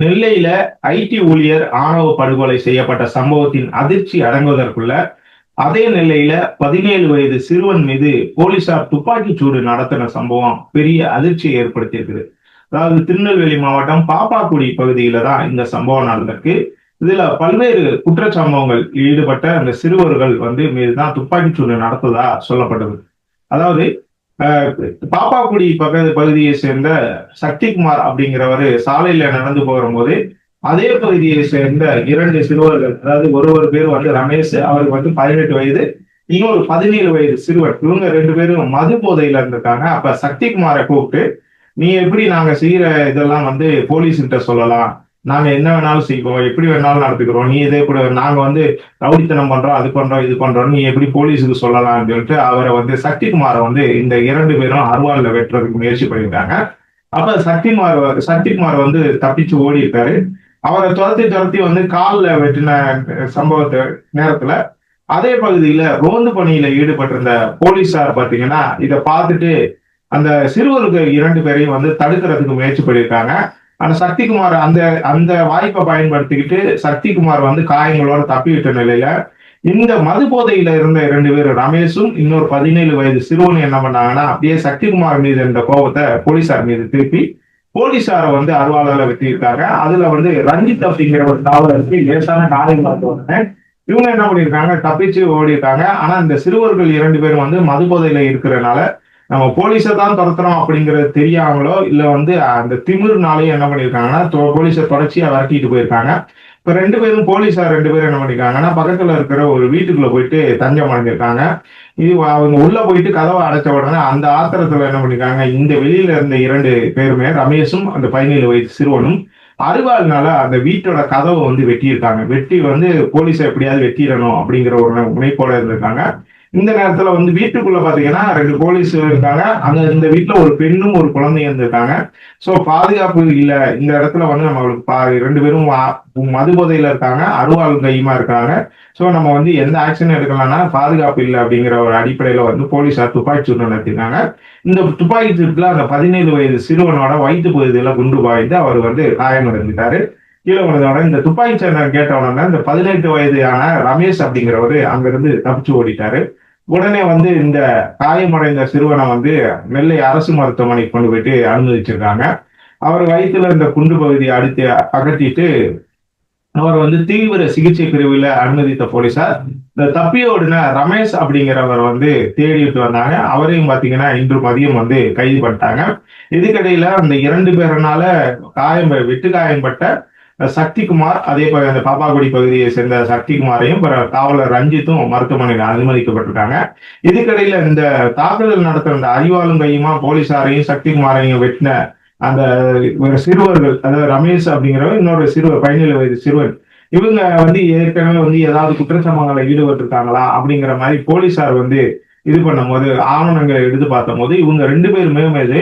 நெல்லையில ID ஊழியர் ஆணவ படுகொலை செய்யப்பட்ட சம்பவத்தின் அதிர்ச்சி அடங்குவதற்குள்ள அதே நிலையில பதினேழு வயது சிறுவன் மீது போலீசார் துப்பாக்கிச் சூடு நடத்தின சம்பவம் பெரிய அதிர்ச்சியை ஏற்படுத்தியிருக்குது. அதாவது திருநெல்வேலி மாவட்டம் பாப்பாக்குடி பகுதியில தான் இந்த சம்பவம் நடந்திருக்கு. இதுல பல்வேறு குற்றச்சம்பவங்கள் ஈடுபட்ட அந்த சிறுவர்கள் வந்து மீதுதான் துப்பாக்கிச் சூடு நடத்ததா சொல்லப்பட்டது. அதாவது பாப்பாக்குடி பக்க பகுதியை சேர்ந்த சக்திகுமார் அப்படிங்கிறவர் சாலையில நடந்து போகும்போது அதே பகுதியை சேர்ந்த இரண்டு சிறுவர்கள் அதாவது ஒரு ஒரு பேர் வந்து ரமேஷ் அவருக்கு வந்து பதினெட்டு வயது இன்னொரு பதினேழு வயது சிறுவர் இவங்க ரெண்டு பேரும் மது போதையில இருந்திருக்காங்க. அப்ப சக்திகுமாரை கூப்பிட்டு நீ எப்படி நாங்க செய்யற இதெல்லாம் வந்து போலீஸ்கிட்ட சொல்லலாம்? நாங்க என்ன வேணாலும் செய்வோம் எப்படி வேணாலும் நடத்துக்கிறோம் நீ இதே கூட நாங்க வந்து ரவுடித்தனம் பண்றோம் அது பண்றோம் இது பண்றோம் நீ எப்படி போலீஸுக்கு சொல்லலாம்னு சொல்லிட்டு அவரை வந்து சக்திகுமாரை வந்து இந்த இரண்டு பேரும் அருவாள்ல வெட்டுறதுக்கு முயற்சி பண்ணியிருக்காங்க. அப்ப சக்திகுமார் சக்திகுமார் வந்து தப்பிச்சு ஓடி இருக்காரு அவரை துரத்தி துரத்தி வந்து காலில் வெட்டின சம்பவத்தை நேரத்துல அதே பகுதியில ரோந்து பணியில ஈடுபட்டிருந்த போலீஸார் பாத்தீங்கன்னா இதை பார்த்துட்டு அந்த சிறுவருக்கு இரண்டு பேரையும் வந்து தடுக்கிறதுக்கு முயற்சி பண்ணியிருக்காங்க. ஆனா சக்திகுமார் அந்த அந்த வாய்ப்பை பயன்படுத்திக்கிட்டு சக்திகுமார் வந்து காயங்களோட தப்பிவிட்ட நிலையில இந்த மது போதையில இருந்த இரண்டு பேர் ரமேஷும் இன்னொரு பதினேழு வயது சிறுவனும் என்ன பண்ணாங்கன்னா அப்படியே சக்திகுமார் மீது இருந்த கோபத்தை போலீசார் மீது திருப்பி போலீசாரை வந்து அருவாளால வெட்டியிருக்காங்க. அதுல வந்து ரஞ்சித் அப்படிங்கிற ஒரு காவலருக்கு லேசான காயம் பார்த்த உடனே இவங்க என்ன பண்ணியிருக்காங்க? தப்பிச்சு ஓடிருக்காங்க ஆனா இந்த சிறுவர்கள் இரண்டு பேரும் வந்து மது போதையில இருக்கிறனால நம்ம போலீஸை தான் துரத்துறோம் அப்படிங்கிறது தெரியாமலோ இல்ல வந்து அந்த திமிர்னாலே என்ன பண்ணியிருக்காங்கன்னா தொ- போலீஸை தொடர்ச்சியா விரட்டிட்டு போயிருக்காங்க. இப்ப ரெண்டு பேரும் போலீஸார் ரெண்டு பேரும் என்ன பண்ணிருக்காங்கன்னா பக்கத்துல இருக்கிற ஒரு வீட்டுக்குள்ள போயிட்டு தஞ்சம் அடைஞ்சிருக்காங்க. இது அவங்க உள்ள போயிட்டு கதவை அடைச்ச உடனே அந்த ஆத்திரத்துல என்ன பண்ணிருக்காங்க இந்த வெளியில இருந்த இரண்டு பேருமே ரமேஷும் அந்த பதினேழு வயசு சிறுவனும் அருவாள்னால அந்த வீட்டோட கதவை வந்து வெட்டியிருக்காங்க. வெட்டி வந்து போலீஸை எப்படியாவது வெட்டிடணும் அப்படிங்கிற ஒரு முனைப்போட இருந்திருக்காங்க. இந்த நேரத்துல வந்து வீட்டுக்குள்ள பாத்தீங்கன்னா ரெண்டு போலீஸ் இருக்காங்க. அங்க இந்த வீட்டுல ஒரு பெண்ணும் ஒரு குழந்தையும் இருந்திருக்காங்க. சோ பாதுகாப்பு இல்ல. இந்த இடத்துல வந்து நம்மளுக்கு பா ரெண்டு பேரும் மது போதையில இருக்காங்க. அருவாள் கையுமா இருக்காங்க. சோ நம்ம வந்து எந்த ஆக்ஷன் எடுக்கலாம்னா பாதுகாப்பு இல்லை அப்படிங்கிற ஒரு அடிப்படையில வந்து போலீசார் துப்பாக்கி சூடு நடத்திருக்காங்க. இந்த துப்பாக்கி சூட்டுல அந்த பதினேழு வயது சிறுவனோட வயிற்று பகுதியில குண்டு பாய்ந்து அவர் வந்து காயமடைந்துட்டாரு. கீழே விழுந்தோட இந்த துப்பாக்கி சண்டை கேட்டவன இந்த பதினெட்டு வயதான ரமேஷ் அப்படிங்கிறவரு அங்கிருந்து தப்பிச்சு ஓடிட்டாரு. உடனே வந்து இந்த காயமடைந்த சிறுவனை வந்து நெல்லை அரசு மருத்துவமனைக்கு கொண்டு போயிட்டு அனுமதிச்சிருக்காங்க. அவர் வயிற்றுல இந்த குண்டு பகுதியை அடித்து அகற்றிட்டு அவர் வந்து தீவிர சிகிச்சை பிரிவில் அனுமதித்த போலீசார் இந்த தப்பியோடின ரமேஷ் அப்படிங்கிறவர் வந்து தேடிட்டு வந்தாங்க. அவரையும் பாத்தீங்கன்னா இன்று மதியம் வந்து கைது பண்ணிட்டாங்க. இதுக்கிடையில அந்த இரண்டு பேரனால காயம் வெட்டு காயம்பட்ட சக்திகுமார் அதே போல அந்த பாப்பாக்குடி பகுதியை சேர்ந்த சக்திகுமாரையும் காவலர் ரஞ்சித்தும் மருத்துவமனையில் அனுமதிக்கப்பட்டிருக்காங்க. இதுக்கிடையில இந்த தாக்குதல் நடத்துற அந்த அறிவாளும் கையுமா போலீசாரையும் சக்திகுமாரையும் வெட்டின அந்த ஒரு சிறுவர்கள் அதாவது ரமேஷ் அப்படிங்கிறவங்க இன்னொரு சிறுவர் பதினேழு வயது சிறுவன். இவங்க வந்து ஏற்கனவே வந்து ஏதாவது குற்றச்சம்பவங்களை ஈடுபட்டிருக்காங்களா அப்படிங்கிற மாதிரி போலீசார் வந்து இது பண்ணும்போது ஆவணங்களை எடுத்து பார்த்தபோது இவங்க ரெண்டு பேருமே மீது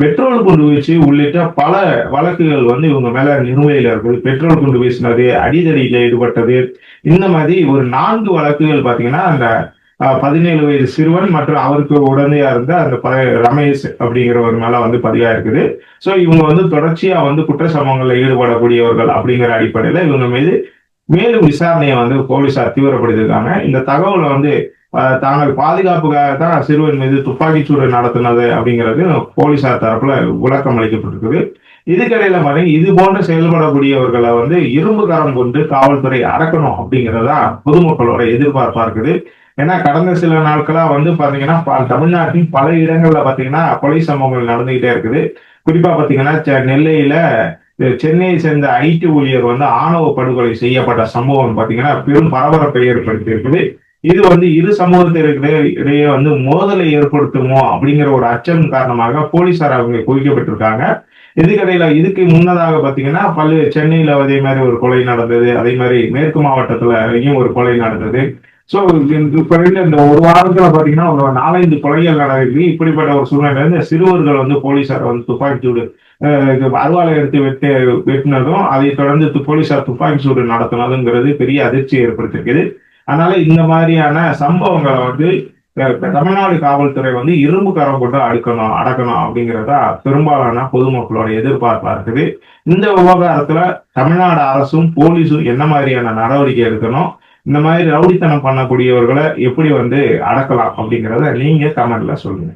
பெட்ரோல் குண்டு வீச்சு உள்ளிட்ட பல வழக்குகள் வந்து இவங்க மேல நிலுவையில் இருக்குது பெட்ரோல் குண்டு வீசினது அடிதடியில் ஈடுபட்டது. இந்த மாதிரி ஒரு நான்கு வழக்குகள் பாத்தீங்கன்னா அந்த பதினேழு வயது சிறுவன் மற்றும் அவருக்கு உடனடியா இருந்த அந்த ப- ரமேஷ் அப்படிங்கிறவர் மேல வந்து பதிவா இருக்குது சோ இவங்க வந்து தொடர்ச்சியா வந்து குற்ற சம்பவங்களில் ஈடுபடக்கூடியவர்கள் அப்படிங்கிற அடிப்படையில இவங்க மீது மேலும் விசாரணையை வந்து போலீசார் தீவிரப்படுத்திருக்காங்க இந்த தகவலை வந்து தாங்கள் பாதுகாப்புக்காக தான் சிறுவன் மீது துப்பாக்கிச்சூடு நடத்தினது அப்படிங்கிறது போலீசார் தரப்புல விளக்கம் அளிக்கப்பட்டிருக்குது. இதுக்கிடையில பாத்தீங்கன்னா இது போன்று செயல்படக்கூடியவர்களை வந்து இரும்பு கரம் கொண்டு காவல்துறை அடக்கணும் அப்படிங்கறதா பொதுமக்களோட எதிர்பார்ப்பா இருக்குது. ஏன்னா கடந்த சில நாட்களா வந்து பாத்தீங்கன்னா ப- தமிழ்நாட்டின் பல இடங்கள்ல பாத்தீங்கன்னா கொலை சம்பவங்கள் நடந்துகிட்டே இருக்குது. குறிப்பா பாத்தீங்கன்னா செ- நெல்லையில சென்னையை சேர்ந்த ஐடி ஊழியர் வந்து ஆணவ படுகொலை செய்யப்பட்ட சம்பவம் பாத்தீங்கன்னா பெரும் பரபரப்பை ஏற்படுத்தி இருக்குது இது வந்து இரு சமூகத்திற்கு இடையே வந்து மோதலை ஏற்படுத்துமோ அப்படிங்கிற ஒரு அச்சம் காரணமாக போலீசார் அவங்க குவிக்கப்பட்டிருக்காங்க. இதுக்கடையில இதுக்கு முன்னதாக பாத்தீங்கன்னா பல்வேறு சென்னையில அதே மாதிரி ஒரு கொலை நடந்தது. அதே மாதிரி மேற்கு மாவட்டத்துலயும் ஒரு கொலை நடந்தது. சோ இந்த ஒரு வாரத்துல பாத்தீங்கன்னா ஒரு நாலஞ்சு கொலைகள் நடக்குது இப்படிப்பட்ட ஒரு சூழ்நிலை இந்த சிறுவர்கள் வந்து போலீசார் வந்து துப்பாக்கி சூடு அருவாலை எடுத்து வெட்டு வெட்டினதும் அதை தொடர்ந்து போலீசார் துப்பாக்கி சூடு நடத்தினதுங்கிறது பெரிய அதிர்ச்சி ஏற்படுத்திருக்குது அதனால இந்த மாதிரியான சம்பவங்களை வந்து தமிழ்நாடு காவல்துறை வந்து இரும்பு கரம் கொண்டு அடுக்கணும் அடக்கணும் அப்படிங்கிறதா பெரும்பாலான பொதுமக்களோட எதிர்பார்ப்பா இருக்குது. இந்த விவகாரத்துல தமிழ்நாடு அரசும் போலீஸும் என்ன மாதிரியான நடவடிக்கை எடுக்கணும் இந்த மாதிரி ரவுடித்தனம் பண்ணக்கூடியவர்களை எப்படி வந்து அடக்கலாம் அப்படிங்கிறத நீங்க கமெண்ட்ல சொல்லுங்க.